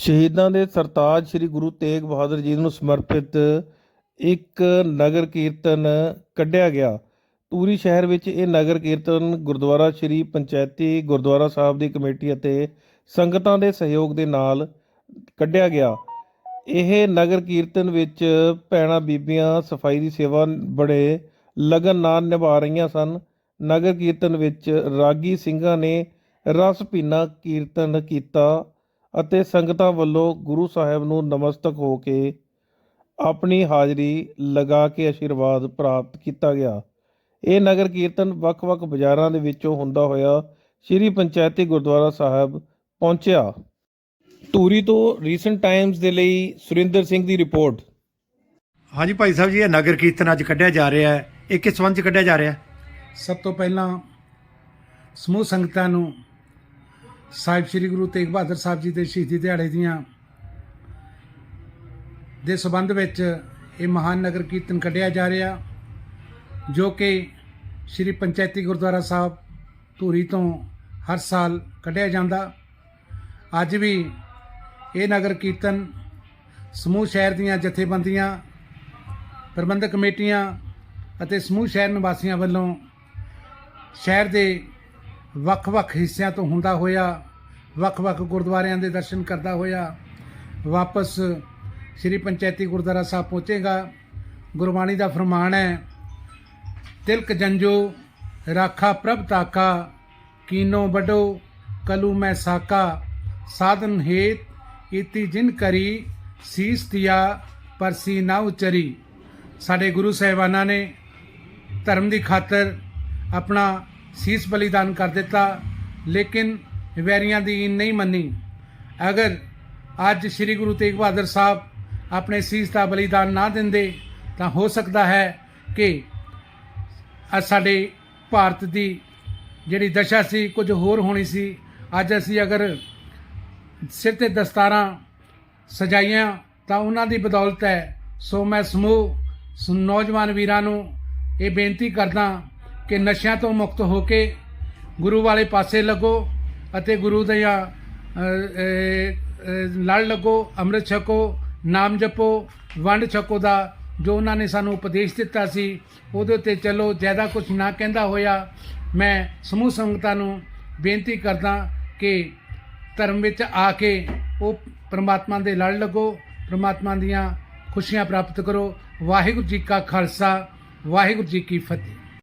ਸ਼ਹੀਦਾਂ ਦੇ ਸਰਤਾਜ ਸ੍ਰੀ ਗੁਰੂ ਤੇਗ ਬਹਾਦਰ ਜੀ ਨੂੰ ਸਮਰਪਿਤ ਇੱਕ ਨਗਰ ਕੀਰਤਨ ਕੱਢਿਆ ਗਿਆ। ਪੂਰੀ ਸ਼ਹਿਰ ਵਿੱਚ ਇਹ ਨਗਰ ਕੀਰਤਨ ਗੁਰਦੁਆਰਾ ਸ੍ਰੀ ਪੰਚਾਇਤੀ ਗੁਰਦੁਆਰਾ ਸਾਹਿਬ ਦੀ ਕਮੇਟੀ ਅਤੇ ਸੰਗਤਾਂ ਦੇ ਸਹਿਯੋਗ ਦੇ ਨਾਲ ਕੱਢਿਆ ਗਿਆ। ਇਹ ਨਗਰ ਕੀਰਤਨ ਵਿੱਚ ਭੈਣਾਂ ਬੀਬੀਆਂ ਸਫ਼ਾਈ ਦੀ ਸੇਵਾ ਬੜੇ ਲਗਨ ਨਾਲ ਨਿਭਾ ਰਹੀਆਂ ਸਨ। ਨਗਰ ਕੀਰਤਨ ਵਿੱਚ ਰਾਗੀ ਸਿੰਘਾਂ ਨੇ ਰਸ ਭਿੰਨਾ ਕੀਰਤਨ ਕੀਤਾ। ਅਤੇ ਸੰਗਤਾਂ ਵੱਲੋਂ ਗੁਰੂ ਸਾਹਿਬ ਨੂੰ ਨਮਸਤਕ ਹੋ ਕੇ ਆਪਣੀ ਹਾਜ਼ਰੀ ਲਗਾ ਕੇ ਆਸ਼ੀਰਵਾਦ ਪ੍ਰਾਪਤ ਕੀਤਾ ਗਿਆ। ਇਹ ਨਗਰ ਕੀਰਤਨ ਵੱਖ-ਵੱਖ ਬਾਜ਼ਾਰਾਂ ਦੇ ਵਿੱਚੋਂ ਹੁੰਦਾ ਹੋਇਆ ਸ੍ਰੀ ਪੰਚਾਇਤੀ ਗੁਰਦੁਆਰਾ ਸਾਹਿਬ ਪਹੁੰਚਿਆ। ਧੂਰੀ ਤੋਂ ਰੀਸੈਂਟ ਟਾਈਮਜ਼ ਦੇ ਲਈ ਸੁਰਿੰਦਰ ਸਿੰਘ ਦੀ ਰਿਪੋਰਟ। ਹਾਂਜੀ ਭਾਈ ਸਾਹਿਬ ਜੀ ਇਹ ਨਗਰ ਕੀਰਤਨ ਅੱਜ ਕੱਢਿਆ ਜਾ ਰਿਹਾ ਹੈ। ਇਹ ਕਿਸ ਸੰਬੰਧ ਚ ਕੱਢਿਆ ਜਾ ਰਿਹਾ ਹੈ? ਸਭ ਤੋਂ ਪਹਿਲਾਂ ਸਮੂਹ ਸੰਗਤਾਂ ਨੂੰ ਸਾਹਿਬ ਸ੍ਰੀ ਗੁਰੂ ਤੇਗ ਬਹਾਦਰ ਸਾਹਿਬ ਜੀ ਦੇ ਸ਼ਹੀਦੀ ਦਿਹਾੜੇ ਦੀਆਂ ਦੇ ਸਬੰਧ ਵਿੱਚ ਇਹ ਮਹਾਨ ਨਗਰ ਕੀਰਤਨ ਕੱਢਿਆ ਜਾ ਰਿਹਾ, ਜੋ ਕਿ ਸ੍ਰੀ ਪੰਚਾਇਤੀ ਗੁਰਦੁਆਰਾ ਸਾਹਿਬ ਧੂਰੀ ਤੋਂ ਹਰ ਸਾਲ ਕੱਢਿਆ ਜਾਂਦਾ। ਅੱਜ ਵੀ ਇਹ ਨਗਰ ਕੀਰਤਨ ਸਮੂਹ ਸ਼ਹਿਰ ਦੀਆਂ ਜਥੇਬੰਦੀਆਂ, ਪ੍ਰਬੰਧਕ ਕਮੇਟੀਆਂ ਅਤੇ ਸਮੂਹ ਸ਼ਹਿਰ ਨਿਵਾਸੀਆਂ ਵੱਲੋਂ ਸ਼ਹਿਰ ਦੇ ਵੱਖ-ਵੱਖ ਹਿੱਸਿਆਂ ਤੋਂ ਹੁੰਦਾ ਹੋਇਆ, ਵੱਖ-ਵੱਖ ਗੁਰਦੁਆਰਿਆਂ ਦੇ ਦਰਸ਼ਨ ਕਰਦਾ ਹੋਇਆ, ਵਾਪਸ ਸ੍ਰੀ ਪੰਚਾਇਤੀ ਗੁਰਦੁਆਰਾ ਸਾਹਿਬ ਪਹੁੰਚੇਗਾ। ਗੁਰਬਾਣੀ ਦਾ ਫਰਮਾਨ ਹੈ, ਤਿਲਕ ਜੰਜੋ, ਰਾਖਾ ਪ੍ਰਭ ਤਾਕਾ, ਕੀਨੋ ਬਡੋ ਕਲੂ ਮੈਂ ਸਾਕਾ, ਸਾਧਨ ਹੇਤ ਇਤੀ ਜਿਨ ਕਰੀ, ਸੀਸ ਦਿਆ ਪਰਸੀ ਨਾ ਉਚਰੀ। ਸਾਡੇ ਗੁਰੂ ਸਾਹਿਬਾਨਾਂ ਨੇ ਧਰਮ ਦੀ ਖਾਤਰ ਆਪਣਾ ਸੀਸ ਬਲੀਦਾਨ ਕਰ ਦਿੱਤਾ, ਲੇਕਿਨ ਵੈਰੀਆਂ ਦੀ ਨਹੀਂ ਮੰਨੀ। ਅਗਰ ਅੱਜ ਸ੍ਰੀ ਗੁਰੂ ਤੇਗ ਬਹਾਦਰ ਸਾਹਿਬ ਆਪਣੇ ਸੀਸ ਦਾ ਬਲੀਦਾਨ ਨਾ ਦਿੰਦੇ, ਤਾਂ ਹੋ ਸਕਦਾ ਹੈ ਕਿ ਸਾਡੇ ਭਾਰਤ ਦੀ ਜਿਹੜੀ ਦਸ਼ਾ ਸੀ, ਕੁਝ ਹੋਰ ਹੋਣੀ ਸੀ। ਅੱਜ ਅਸੀਂ ਅਗਰ ਸਿਰ ਤੇ ਦਸਤਾਰਾਂ ਸਜਾਈਆਂ, ਤਾਂ ਉਹਨਾਂ ਦੀ ਬਦੌਲਤ ਹੈ। ਸੋ ਮੈਂ ਸਮੂਹ, ਨੌਜਵਾਨ ਵੀਰਾਂ ਨੂੰ ਇਹ ਬੇਨਤੀ ਕਰਦਾ ਕਿ ਨਸ਼ਿਆਂ ਤੋਂ ਮੁਕਤ ਹੋ ਕੇ ਗੁਰੂ ਵਾਲੇ ਪਾਸੇ ਲੱਗੋ ਅਤੇ ਗੁਰੂ ਦੀਆਂ ਲੜ ਲੱਗੋ, ਅੰਮ੍ਰਿਤ ਛਕੋ, ਨਾਮ ਜਪੋ, ਵੰਡ ਛਕੋ ਦਾ ਜੋ ਉਹਨਾਂ ਨੇ ਸਾਨੂੰ ਉਪਦੇਸ਼ ਦਿੱਤਾ ਸੀ, ਉਹਦੇ ਉੱਤੇ ਚੱਲੋ, ਜ਼ਿਆਦਾ ਕੁਝ ਨਾ ਕਹਿੰਦਾ ਹੋਇਆ, ਮੈਂ ਸਮੂਹ ਸੰਗਤਾਂ ਨੂੰ ਬੇਨਤੀ ਕਰਦਾ ਕਿ ਧਰਮ ਵਿੱਚ ਆ ਕੇ ਉਹ ਪ੍ਰਮਾਤਮਾ ਦੇ ਲੜ ਲੱਗੋ, ਪ੍ਰਮਾਤਮਾ ਦੀਆਂ ਖੁਸ਼ੀਆਂ ਪ੍ਰਾਪਤ ਕਰੋ। ਵਾਹਿਗੁਰੂ ਜੀ ਕਾ ਖਾਲਸਾ, ਵਾਹਿਗੁਰੂ ਜੀ ਕੀ ਫਤਿਹ।